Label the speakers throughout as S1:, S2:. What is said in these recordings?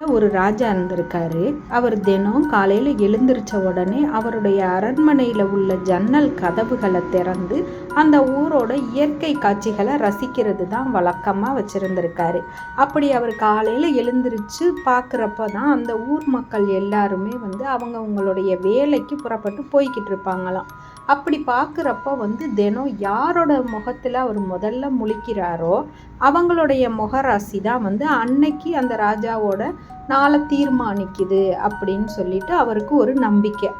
S1: ஒரு ராஜா இருந்திருக்காரு. அவர் தினம் காலையில் எழுந்திருச்ச உடனே அவருடைய அரண்மனையில் உள்ள ஜன்னல் கதவுகளை திறந்து அந்த ஊரோட இயற்கை காட்சிகளை ரசிக்கிறது தான் வழக்கமாக வச்சுருந்துருக்காரு. அப்படி அவர் காலையில் எழுந்திரிச்சு பார்க்குறப்ப தான் அந்த ஊர் மக்கள் எல்லாருமே வந்து அவங்க அவங்களுடைய வேலைக்கு புறப்பட்டு போய்கிட்டு இருப்பாங்களாம். அப்படி பார்க்குறப்ப வந்து தினம் யாரோட முகத்தில் அவர் முதல்ல முழிக்கிறாரோ அவங்களுடைய முகராசி தான் வந்து அன்னைக்கு அந்த ராஜாவோட நாளை தீர்மானிக்குது அப்படின்னு சொல்லிட்டு அவருக்கு ஒரு நம்பிக்கை.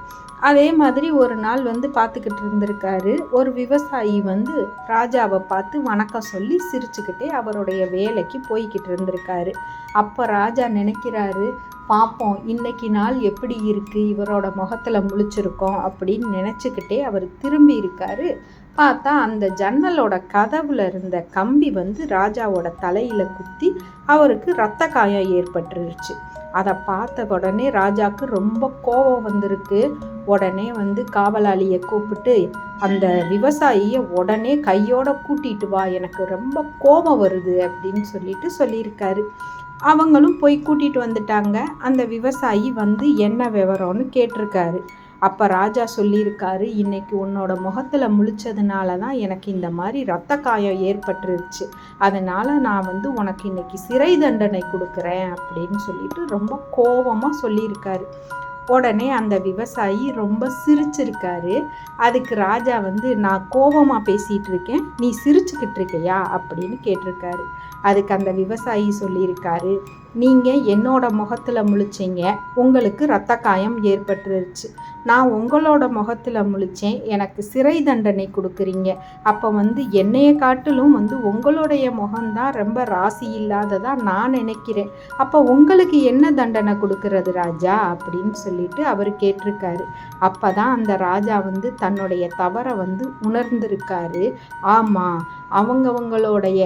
S1: அதே மாதிரி ஒரு நாள் வந்து பார்த்துக்கிட்டு இருந்திருக்காரு. ஒரு விவசாயி வந்து ராஜாவை பார்த்து வணக்கம் சொல்லி சிரிச்சுக்கிட்டே அவருடைய வேலைக்கு போய்கிட்டு இருந்திருக்காரு. அப்போ ராஜா நினைக்கிறாரு பார்ப்போம் இன்னைக்கு நாள் எப்படி இருக்குது இவரோட முகத்தில் முழிச்சிருக்கோம் அப்படின்னு நினச்சிக்கிட்டே அவர் திரும்பி இருக்காரு. பார்த்தா அந்த ஜன்னலோட கதவுல இருந்த கம்பி வந்து ராஜாவோட தலையில் குத்தி அவருக்கு ரத்த காயம் ஏற்பட்டுருச்சு. அதை பார்த்த உடனே ராஜாவுக்கு ரொம்ப கோபம் வந்திருக்கு. உடனே வந்து காவலாளியை கூப்பிட்டு அந்த விவசாயியை உடனே கையோட கூட்டிட்டு வா எனக்கு ரொம்ப கோபம் வருது அப்படின்னு சொல்லிட்டு சொல்லியிருக்காரு. அவங்களும் போய் கூட்டிகிட்டு வந்துட்டாங்க. அந்த விவசாயி வந்து என்ன விவரம்னு கேட்டிருக்காரு. அப்போ ராஜா சொல்லியிருக்காரு இன்னைக்கு உன்னோட முகத்தில் முழிச்சதுனால தான் எனக்கு இந்த மாதிரி ரத்த காயம் ஏற்பட்டுருச்சு. அதனால் நான் வந்து உனக்கு இன்னைக்கு சிறை தண்டனை கொடுக்குறேன். அப்படின்னு சொல்லிட்டு ரொம்ப கோபமாக சொல்லியிருக்காரு. உடனே அந்த விவசாயி ரொம்ப சிரிச்சிருக்காரு. அதுக்கு ராஜா வந்து நான் கோபமாக பேசிகிட்டு இருக்கேன் நீ சிரிச்சுக்கிட்டு இருக்கியா அப்படின்னு கேட்டிருக்காரு. அதுக்கு அந்த விவசாயி சொல்லியிருக்காரு நீங்கள் என்னோட முகத்தில் முழிச்சிங்க உங்களுக்கு ரத்த காயம் ஏற்பட்டுருச்சு. நான் உங்களோட முகத்தில் முழிச்சேன் எனக்கு சிறை தண்டனை கொடுக்குறீங்க. அப்போ வந்து என்னைய காட்டிலும் வந்து உங்களுடைய முகம்தான் ரொம்ப ராசி இல்லாததாக நான் நினைக்கிறேன். அப்போ உங்களுக்கு என்ன தண்டனை கொடுக்கறது ராஜா? அப்படின்னு சொல்லிட்டு அவர் கேட்டிருக்காரு. அப்போ தான் அந்த ராஜா வந்து தன்னுடைய தவறை வந்து உணர்ந்திருக்காரு. ஆமாம் அவங்கவுங்களுடைய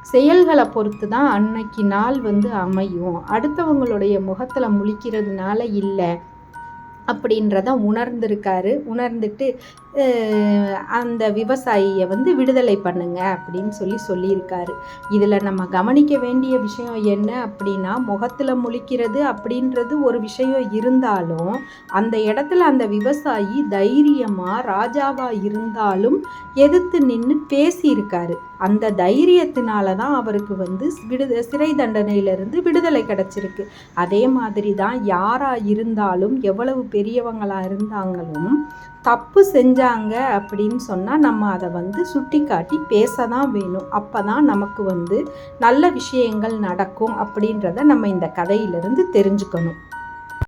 S1: செயல்களை பொறுத்து தான் அன்னைக்கு நாள் வந்து அமையும். அடுத்தவங்களுடைய முகத்தில் முழிக்கிறதுனால இல்லை. அப்படின்றத உணர்ந்திருக்காரு. உணர்ந்துட்டு அந்த விவசாயியை வந்து விடுதலை பண்ணுங்க அப்படின்னு சொல்லி சொல்லியிருக்காரு. இதில் நம்ம கவனிக்க வேண்டிய விஷயம் என்ன அப்படின்னா முகத்தில் முழிக்கிறது அப்படின்றது ஒரு விஷயம் இருந்தாலும் அந்த இடத்துல அந்த விவசாயி தைரியமாக ராஜாவாக இருந்தாலும் எதிர்த்து நின்று பேசியிருக்காரு. அந்த தைரியத்தினால தான் அவருக்கு வந்து விடுத சிறை தண்டனையிலிருந்து விடுதலை கிடச்சிருக்கு. அதே மாதிரி தான் யாராக இருந்தாலும் எவ்வளவு பெரியவங்களாக இருந்தாங்களும் தப்பு செய்கிறாங்க அப்படின்னு சொன்னால் நம்ம அதை வந்து சுட்டி காட்டி பேச தான் வேணும். அப்போ தான் நமக்கு வந்து நல்ல விஷயங்கள் நடக்கும் அப்படின்றத நம்ம இந்த கதையிலிருந்து தெரிஞ்சுக்கணும்.